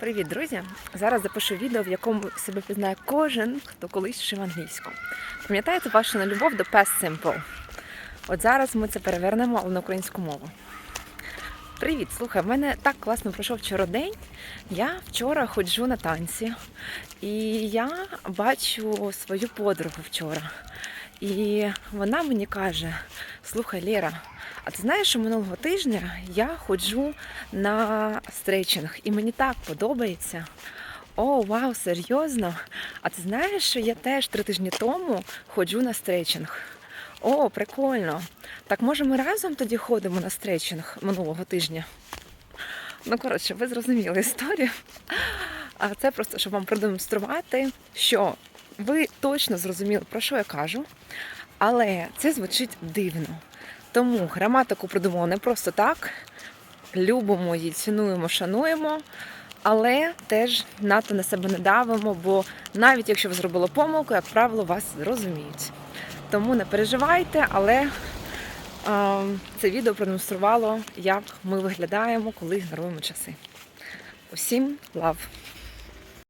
Привіт, друзі! Зараз запишу відео, в якому себе пізнає кожен, хто колись вчив англійську. Пам'ятаєте вашу любов до past simple? От зараз ми це перевернемо на українську мову. Привіт, слухай, в мене так класно пройшов вчора день. Я вчора ходжу на танці, і я бачу свою подругу вчора. І вона мені каже: слухай, Лєра, а ти знаєш, що минулого тижня я ходжу на стрейчинг, і мені так подобається. О, вау, серйозно? А ти знаєш, що я теж три тижні тому ходжу на стрейчинг? О, прикольно. Так може ми разом тоді ходимо на стрейчинг минулого тижня? Ну, коротше, ви зрозуміли історію. А це просто, щоб вам продемонструвати, що ви точно зрозуміли, про що я кажу, але це звучить дивно. Тому граматику придумала не просто так. Любимо її, цінуємо, шануємо, але теж надто на себе не давимо, бо навіть якщо ви зробили помилку, як правило, вас зрозуміють. Тому не переживайте, але е, це відео продемонструвало, як ми виглядаємо, коли ігноруємо часи. Усім лав!